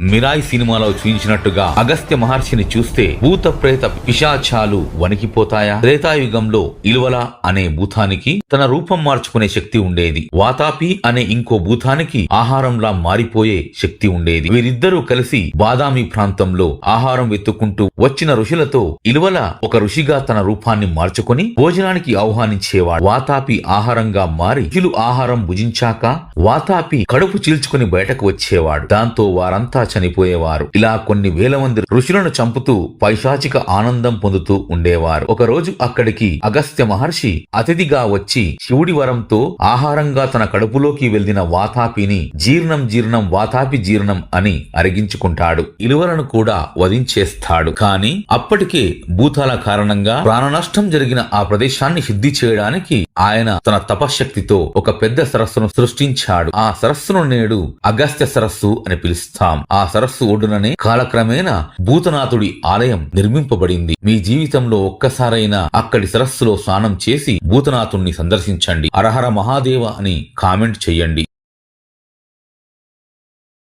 మిరాయి సినిమాలో చూపించినట్టుగా అగస్త్య మహర్షిని చూస్తే భూత ప్రేత పిశాచాలు వణికిపోతాయా? త్రేతాయుగంలో ఇలువల అనే భూతానికి తన రూపం మార్చుకునే శక్తి ఉండేది. వాతాపి అనే ఇంకో భూతానికి ఆహారంలా మారిపోయే శక్తి ఉండేది. వీరిద్దరూ కలిసి బాదామి ప్రాంతంలో ఆహారం వెతుక్కుంటూ వచ్చిన ఋషులతో ఇలువల ఒక ఋషిగా తన రూపాన్ని మార్చుకొని భోజనానికి ఆహ్వానించేవాడు. వాతాపి ఆహారంగా మారి ఋషులు ఆహారం భుజించాక వాతాపి కడుపు చీల్చుకుని బయటకు వచ్చేవాడు. దాంతో వారంతా చనిపోయేవారు. ఇలా కొన్ని వేల మంది ఋషులను చంపుతూ పైశాచిక ఆనందం పొందుతూ ఉండేవారు. ఒక రోజు అక్కడికి అగస్త్య మహర్షి అతిథిగా వచ్చి శివుడి వరంతో ఆహారంగా తన కడుపులోకి వెళ్ళిన వాతాపిని జీర్ణం జీర్ణం వాతాపి జీర్ణం అని అరిగించుకుంటాడు. ఇలువలను కూడా వధించేస్తాడు. కానీ అప్పటికే భూతాల కారణంగా ప్రాణనష్టం జరిగిన ఆ ప్రదేశాన్ని శుద్ధి చేయడానికి ఆయన తన తపశ్శక్తితో ఒక పెద్ద సరస్సును సృష్టించాడు. ఆ సరస్సును నేడు అగస్త్య సరస్సు అని పిలుస్తాం. ఆ సరస్సు ఒడ్డుననే కాలక్రమేణా భూతనాథుడి ఆలయం నిర్మింపబడింది. మీ జీవితంలో ఒక్కసారైనా అక్కడి సరస్సులో స్నానం చేసి భూతనాథుణ్ణి సందర్శించండి. అరహర మహాదేవ అని కామెంట్ చెయ్యండి